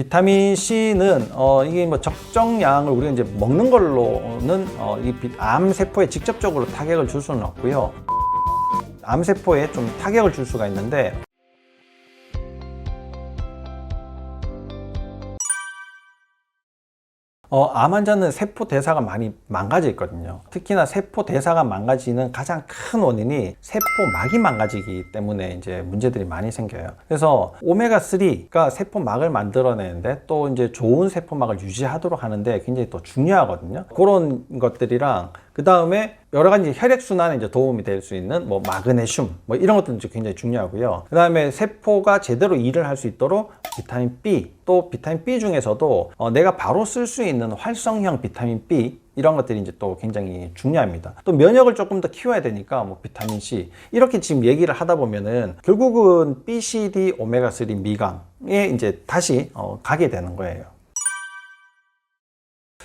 비타민 C는 어, 이게 뭐 적정량을 우리가 이제 먹는 걸로는 어, 이암 세포에 직접적으로 타격을 줄 수는 없고요. 암 세포에 좀 타격을 줄 수가 있는데 어, 암 환자는 세포 대사가 많이 망가져 있거든요. 특히나 세포 대사가 망가지는 가장 큰 원인이 세포막이 망가지기 때문에 이제 문제들이 많이 생겨요. 그래서 오메가3가 세포막을 만들어내는데 또 이제 좋은 세포막을 유지하도록 하는데 굉장히 또 중요하거든요. 그런 것들이랑 그 다음에 여러 가지 혈액 순환에 이제 도움이 될 수 있는 뭐 마그네슘 뭐 이런 것도 이제 굉장히 중요하고요. 그 다음에 세포가 제대로 일을 할 수 있도록 비타민 B 또 비타민 B 중에서도 어, 내가 바로 쓸 수 있는 활성형 비타민 B 이런 것들이 이제 또 굉장히 중요합니다. 또 면역을 조금 더 키워야 되니까 뭐 비타민 C 이렇게 지금 얘기를 하다 보면은 결국은 B, C, D, 오메가 3 미강에 이제 다시 어, 가게 되는 거예요.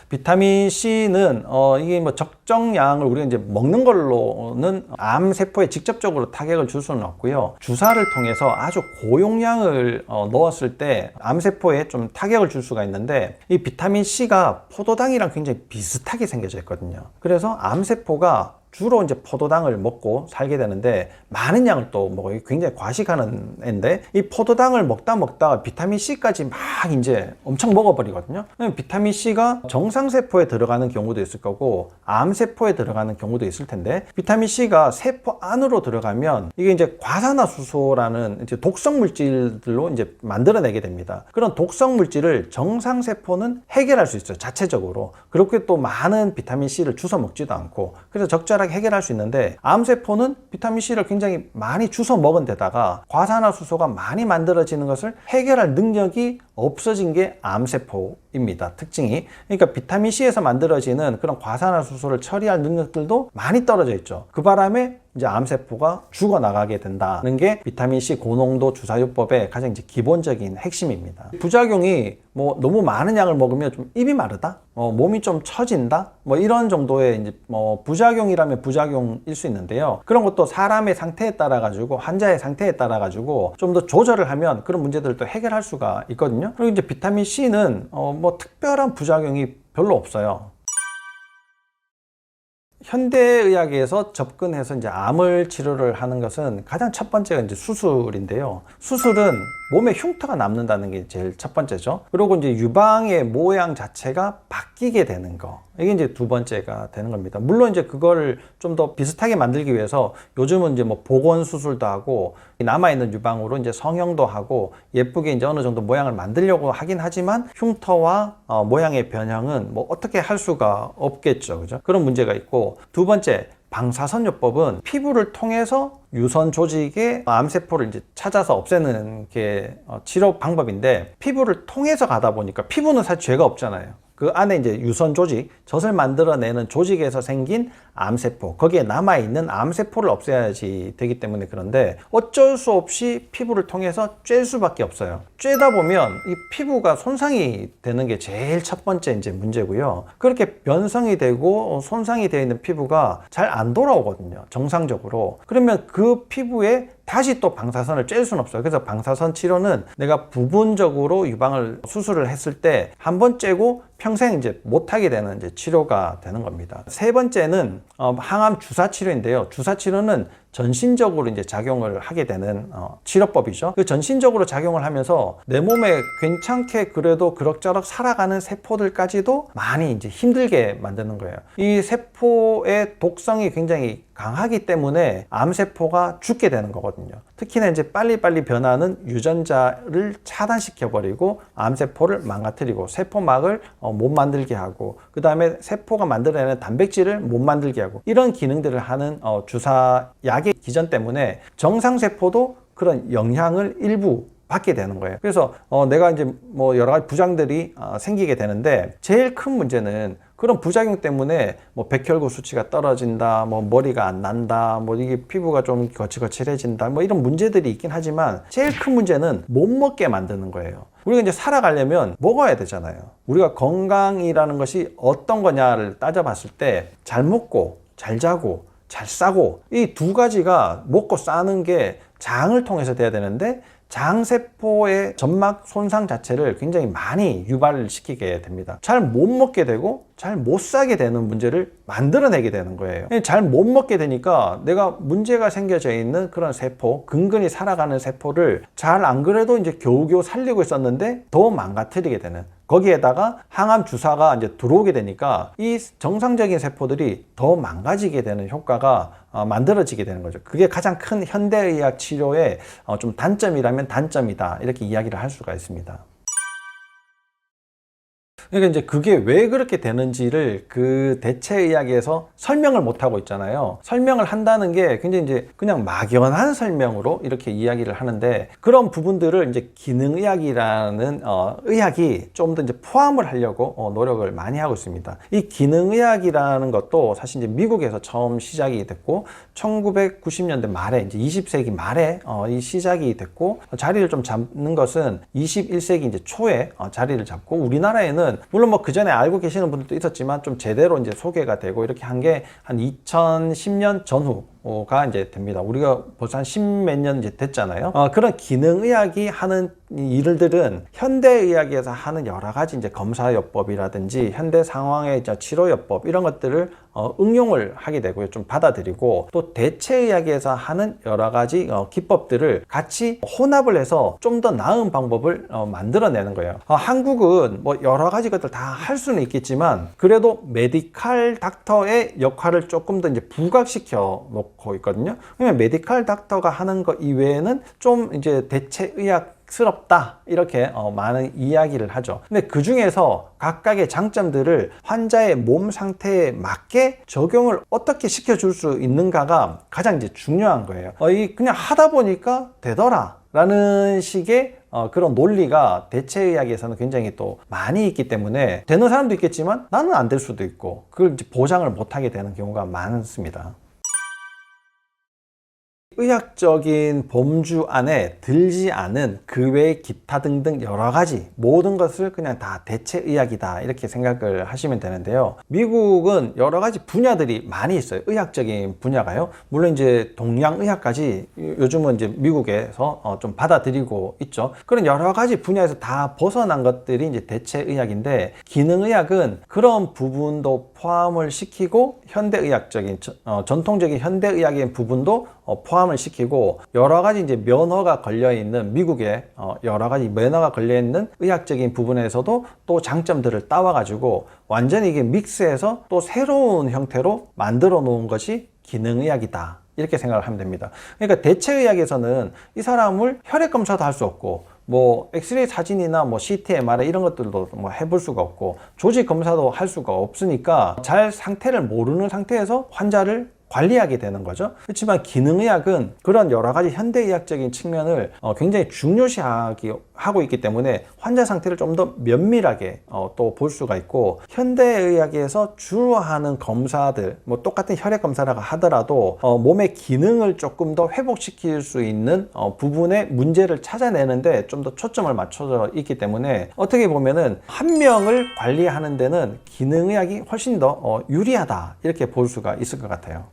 비타민 C는 어 이게 뭐 적정량을 우리가 이제 먹는 걸로는 암 세포에 직접적으로 타격을 줄 수는 없고요. 주사를 통해서 아주 고용량을 어 넣었을 때 암 세포에 좀 타격을 줄 수가 있는데 이 비타민 C가 포도당이랑 굉장히 비슷하게 생겨져 있거든요. 그래서 암 세포가 주로 이제 포도당을 먹고 살게 되는데 많은 양을 또 먹어요. 굉장히 과식하는 애인데 이 포도당을 먹다 먹다가 비타민 C까지 막 이제 엄청 먹어버리거든요. 비타민 C가 정상 세포에 들어가는 경우도 있을 거고 암 세포에 들어가는 경우도 있을 텐데 비타민 C가 세포 안으로 들어가면 이게 이제 과산화수소라는 이제 독성 물질들로 이제 만들어내게 됩니다. 그런 독성 물질을 정상 세포는 해결할 수 있어요. 자체적으로 그렇게 또 많은 비타민 C를 주워 먹지도 않고 그래서 적절하게 해결할 수 있는데 암세포는 비타민 C를 굉장히 많이 주워 먹은 데다가 과산화수소가 많이 만들어지는 것을 해결할 능력이 없어진 게 암세포입니다. 특징이. 그러니까 비타민 C에서 만들어지는 그런 과산화수소를 처리할 능력들도 많이 떨어져 있죠. 그 바람에 이제 암세포가 죽어나가게 된다는 게 비타민 C 고농도 주사요법의 가장 이제 기본적인 핵심입니다. 부작용이 뭐 너무 많은 양을 먹으면 좀 입이 마르다, 어, 몸이 좀 처진다, 뭐 이런 정도의 이제 뭐 부작용이라면 부작용일 수 있는데요. 그런 것도 사람의 상태에 따라 가지고 환자의 상태에 따라 가지고 좀 더 조절을 하면 그런 문제들도 해결할 수가 있거든요. 그리고 이제 비타민 C는 어, 뭐 특별한 부작용이 별로 없어요. 현대의학에서 접근해서 이제 암을 치료를 하는 것은 가장 첫 번째가 이제 수술인데요. 수술은 몸에 흉터가 남는다는 게 제일 첫 번째죠. 그리고 이제 유방의 모양 자체가 바뀌게 되는 거. 이게 이제 두 번째가 되는 겁니다. 물론 이제 그거를 좀더 비슷하게 만들기 위해서 요즘은 이제 뭐 복원 수술도 하고 남아있는 유방으로 이제 성형도 하고 예쁘게 이제 어느 정도 모양을 만들려고 하긴 하지만 흉터와 어, 모양의 변형은 뭐 어떻게 할 수가 없겠죠. 그죠? 그런 문제가 있고 두 번째 방사선요법은 피부를 통해서 유선 조직의 암세포를 이제 찾아서 없애는 게 어, 치료 방법인데 피부를 통해서 가다 보니까 피부는 사실 죄가 없잖아요. 그 안에 이제 유선 조직, 젖을 만들어내는 조직에서 생긴 암세포, 거기에 남아있는 암세포를 없애야지 되기 때문에 그런데 어쩔 수 없이 피부를 통해서 쬐 수밖에 없어요. 쬐다 보면 이 피부가 손상이 되는 게 제일 첫 번째 이제 문제고요. 그렇게 변성이 되고 손상이 되어 있는 피부가 잘 안 돌아오거든요. 정상적으로. 그러면 그 피부에 다시 또 방사선을 쬐 수는 없어요. 그래서 방사선 치료는 내가 부분적으로 유방을 수술을 했을 때 한번 쬐고 평생 이제 못하게 되는 이제 치료가 되는 겁니다. 세 번째는 어, 항암 주사 치료인데요. 주사 치료는 전신적으로 이제 작용을 하게 되는 어, 치료법이죠. 그 전신적으로 작용을 하면서 내 몸에 괜찮게 그래도 그럭저럭 살아가는 세포들까지도 많이 이제 힘들게 만드는 거예요. 이 세포의 독성이 굉장히 강하기 때문에 암세포가 죽게 되는 거거든요. 특히나 이제 빨리빨리 변하는 유전자를 차단시켜 버리고 암세포를 망가뜨리고 세포막을 어, 못 만들게 하고 그 다음에 세포가 만들어내는 단백질을 못 만들게 하고 이런 기능들을 하는 어, 주사 약의 기전 때문에 정상 세포도 그런 영향을 일부 받게 되는 거예요. 그래서 어, 내가 이제 뭐 여러 가지 부장들이 어, 생기게 되는데 제일 큰 문제는 그런 부작용 때문에 뭐 백혈구 수치가 떨어진다, 뭐 머리가 안 난다, 뭐 이게 피부가 좀 거칠거칠해진다, 뭐 이런 문제들이 있긴 하지만 제일 큰 문제는 못 먹게 만드는 거예요. 우리가 이제 살아가려면 먹어야 되잖아요. 우리가 건강이라는 것이 어떤 거냐를 따져봤을 때 잘 먹고 잘 자고 잘 싸고 이 두 가지가 먹고 싸는 게 장을 통해서 돼야 되는데 장세포의 점막 손상 자체를 굉장히 많이 유발을 시키게 됩니다. 잘 못 먹게 되고 잘 못 사게 되는 문제를 만들어내게 되는 거예요. 잘 못 먹게 되니까 내가 문제가 생겨져 있는 그런 세포, 근근히 살아가는 세포를 잘 안 그래도 이제 겨우겨우 살리고 있었는데 더 망가뜨리게 되는 거기에다가 항암 주사가 이제 들어오게 되니까 이 정상적인 세포들이 더 망가지게 되는 효과가 어, 만들어지게 되는 거죠. 그게 가장 큰 현대의학 치료의 어, 좀 단점이라면 단점이다. 이렇게 이야기를 할 수가 있습니다. 그러니까 이제 그게 왜 그렇게 되는지를 그 대체의학에서 설명을 못 하고 있잖아요. 설명을 한다는 게 굉장히 이제 그냥 막연한 설명으로 이렇게 이야기를 하는데 그런 부분들을 이제 기능의학이라는 어, 의학이 좀 더 이제 포함을 하려고 어, 노력을 많이 하고 있습니다. 이 기능의학이라는 것도 사실 이제 미국에서 처음 시작이 됐고 1990년대 말에 이제 20세기 말에 어, 이 시작이 됐고 자리를 좀 잡는 것은 21세기 이제 초에 어, 자리를 잡고 우리나라에는 물론 뭐 그 전에 알고 계시는 분들도 있었지만 좀 제대로 이제 소개가 되고 이렇게 한 게 한 2010년 전후 가 이제 됩니다. 우리가 벌써 한 십몇 년 이제 됐잖아요. 어, 그런 기능의학이 하는 이 일들은 현대의학에서 하는 여러 가지 이제 검사요법이라든지 현대 상황의 치료요법 이런 것들을 어, 응용을 하게 되고요. 좀 받아들이고 또 대체의학에서 하는 여러 가지 어, 기법들을 같이 혼합을 해서 좀 더 나은 방법을 어, 만들어내는 거예요. 어, 한국은 뭐 여러 가지 것들 다 할 수는 있겠지만 그래도 메디칼 닥터의 역할을 조금 더 이제 부각시켜 놓고 있거든요. 그러면 메디칼 닥터가 하는 것 이외에는 좀 이제 대체 의학 스럽다 이렇게 어, 많은 이야기를 하죠. 근데 그 중에서 각각의 장점들을 환자의 몸 상태에 맞게 적용을 어떻게 시켜줄 수 있는가가 가장 이제 중요한 거예요. 어, 이 그냥 하다 보니까 되더라. 라는 식의 어, 그런 논리가 대체의학에서는 굉장히 또 많이 있기 때문에 되는 사람도 있겠지만 나는 안 될 수도 있고 그걸 이제 보장을 못하게 되는 경우가 많습니다. 의학적인 범주 안에 들지 않은 그 외의 기타 등등 여러 가지 모든 것을 그냥 다 대체 의학이다 이렇게 생각을 하시면 되는데요. 미국은 여러 가지 분야들이 많이 있어요. 의학적인 분야가요. 물론 이제 동양 의학까지 요즘은 이제 미국에서 어, 좀 받아들이고 있죠. 그런 여러 가지 분야에서 다 벗어난 것들이 이제 대체 의학인데 기능 의학은 그런 부분도 포함을 시키고 현대 의학적인 어, 전통적인 현대 의학의 부분도 어, 포함을 시키고 여러 가지 이제 면허가 걸려 있는 미국의 어, 여러 가지 면허가 걸려 있는 의학적인 부분에서도 또 장점들을 따와 가지고 완전히 이게 믹스해서 또 새로운 형태로 만들어 놓은 것이 기능의학이다. 이렇게 생각을 하면 됩니다. 그러니까 대체의학에서는 이 사람을 혈액 검사도 할 수 없고 뭐 엑스레이 사진이나 뭐 CT, MRI 이런 것들도 뭐 해볼 수가 없고 조직 검사도 할 수가 없으니까 잘 상태를 모르는 상태에서 환자를 관리하게 되는 거죠. 그렇지만 기능의학은 그런 여러 가지 현대의학적인 측면을 어, 굉장히 중요시하고 있기 때문에 환자 상태를 좀 더 면밀하게 어, 또볼 수가 있고 현대의학에서 주로 하는 검사들 뭐 똑같은 혈액 검사라고 하더라도 어, 몸의 기능을 조금 더 회복시킬 수 있는 어, 부분의 문제를 찾아내는데 좀 더 초점을 맞춰져 있기 때문에 어떻게 보면은 한 명을 관리하는 데는 기능의학이 훨씬 더 어, 유리하다 이렇게 볼 수가 있을 것 같아요.